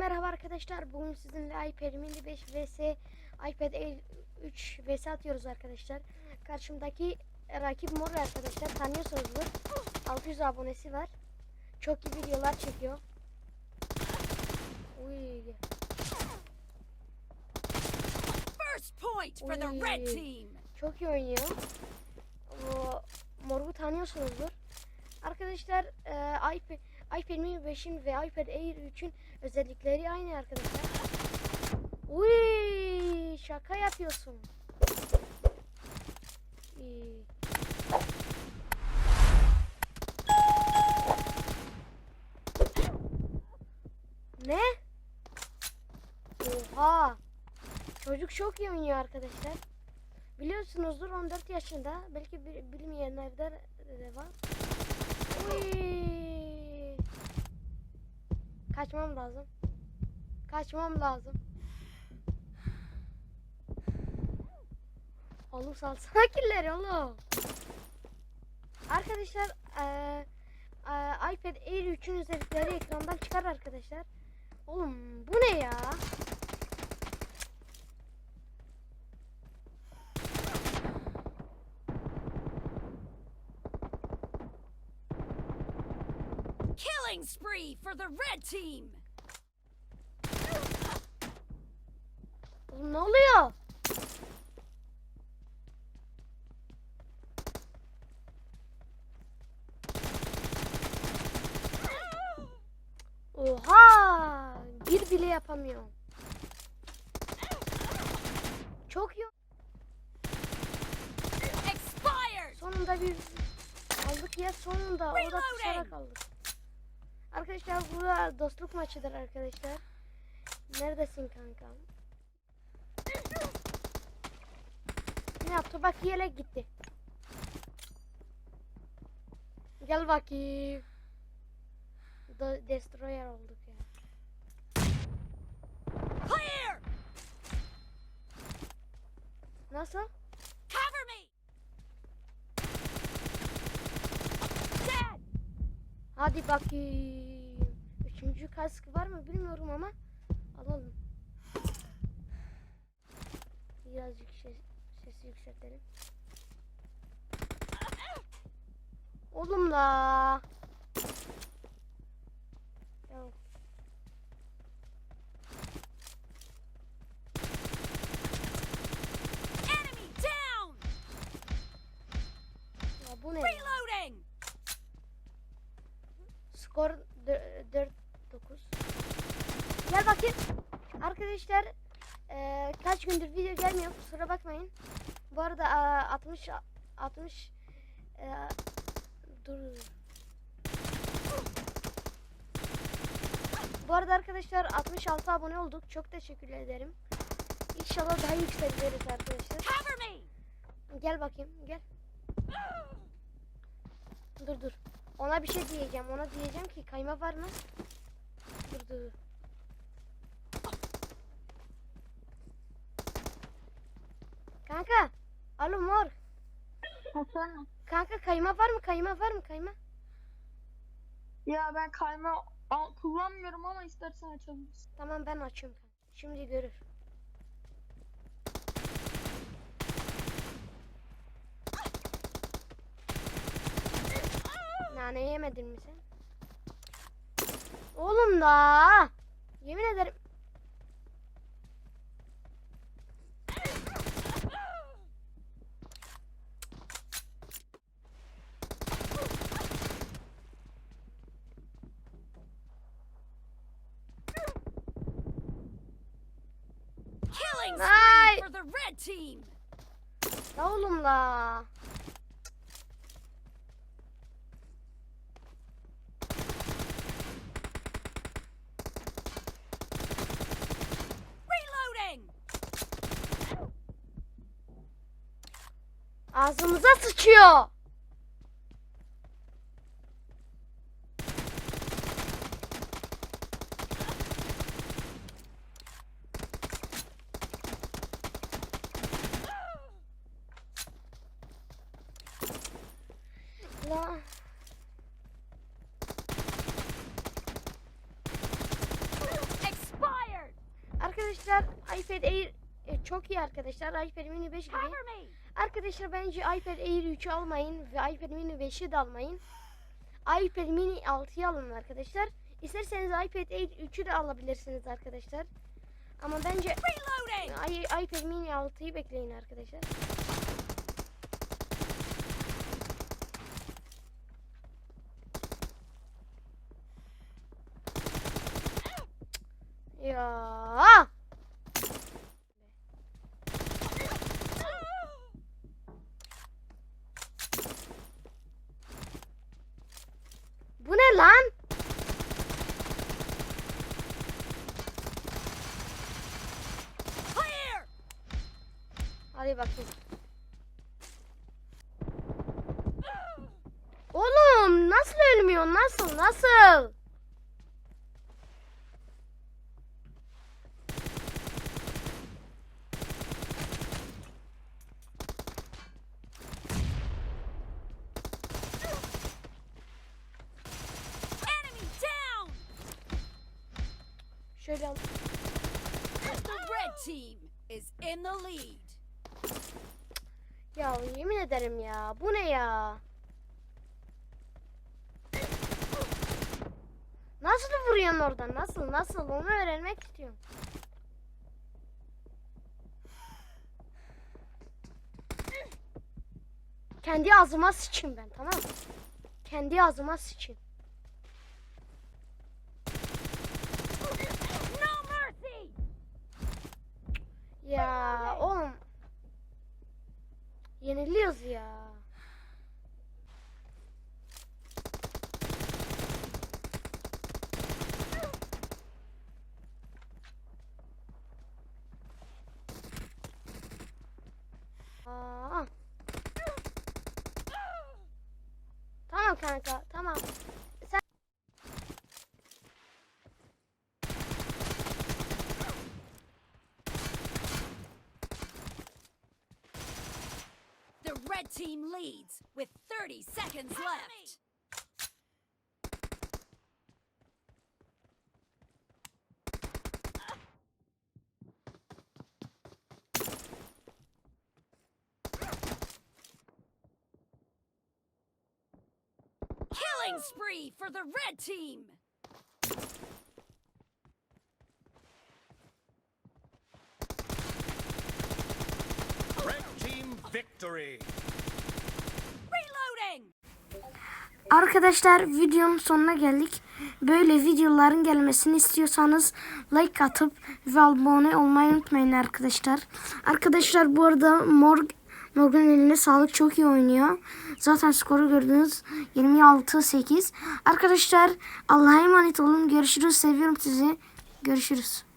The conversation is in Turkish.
merhaba arkadaşlar. Bugün sizinle iPad mini 5 vs iPad Air 3 vs atıyoruz arkadaşlar. Karşımdaki rakip mor arkadaşlar. Tanıyorsunuzdur. 600 abonesi var. Çok iyi videolar çekiyor. Uy. First point for the red team. Çok iyi oynuyor. O, moru tanıyorsunuzdur. Arkadaşlar e, iPad, iPad mini 5'in ve iPad Air 3'ün özellikleri aynı arkadaşlar. Uy, şaka yapıyorsun. Ne? Oha. Çocuk çok iyi oynuyor arkadaşlar. Biliyorsunuzdur 14 yaşında. Belki bil- bilmeyenler de var. Uy. Kaçmam lazım. Kaçmam lazım. Oğlum salsana killeri oğlum. Arkadaşlar eee, eee, iPad Air 3'ün özellikleri ekrandan çıkar arkadaşlar. Oğlum bu ne ya? Killing spree for the red team. Ne oluyor? Oha! Bir bile yapamıyorum. Çok. Expired. Sonunda bir aldık ya sonunda. O da Reloading. pusarak aldık. Arkadaşlar bu da dostluk maçıdır arkadaşlar. Neredesin kankam? Ne yaptı? Bak yelek gitti. Gel bakayım. Do- Destroyer olduk ya. Nasıl? Hadi bakayım. Üçüncü kask var mı bilmiyorum ama alalım. Birazcık ses, sesi yükseltelim. Oğlum la. Ya, Enemy down. ya bu ne? Reloading. Skor 4-9. Gel bakayım. Arkadaşlar eee, kaç gündür video gelmiyor kusura bakmayın. Bu arada eee, 60 60 eee, dur. Bu arada arkadaşlar 66 abone olduk. Çok teşekkür ederim. İnşallah daha yükseliriz arkadaşlar. Gel bakayım gel. Dur dur. Ona bir şey diyeceğim. Ona diyeceğim ki kayma var mı? Dur dur. Kanka. Alo mor. Efendim? Kanka kayma var mı? Kayma var mı? Kayma. Ya ben kayma al- kullanmıyorum ama istersen açabilirsin. Tamam ben açıyorum kanka. Şimdi görür. Nane yemedin mi sen? Oğlum da. Yemin ederim. Killing spree for the red team. Oğlum la. Ağzımıza sıçıyor. La. Expired. iPad Air çok iyi arkadaşlar. iPad mini 5 gibi. Arkadaşlar bence iPad Air 3'ü almayın ve iPad mini 5'i de almayın. iPad mini 6'yı alın arkadaşlar. İsterseniz iPad Air 3'ü de alabilirsiniz arkadaşlar. Ama bence iPad mini 6'yı bekleyin arkadaşlar. Ya. Bu ne lan? Clear. Hadi bakayım. Oğlum nasıl ölmüyor? Nasıl? Nasıl? Şöyle al. The red team is in the lead. Ya yemin ederim ya. Bu ne ya? Nasıl vuruyorsun oradan? Nasıl? Nasıl? Onu öğrenmek istiyorum. Kendi ağzıma sıçayım ben tamam mı? Kendi ağzıma sıçayım. No mercy. Ya oğlum. Yeniliyoruz ya. Aa. Tamam kanka red team leads with 30 seconds left. Killing oh. spree for the red team. Red team victory. Arkadaşlar videonun sonuna geldik. Böyle videoların gelmesini istiyorsanız like atıp ve abone olmayı unutmayın arkadaşlar. Arkadaşlar bu arada Morg Morgan eline sağlık çok iyi oynuyor. Zaten skoru gördünüz 26-8. Arkadaşlar Allah'a emanet olun. Görüşürüz. Seviyorum sizi. Görüşürüz.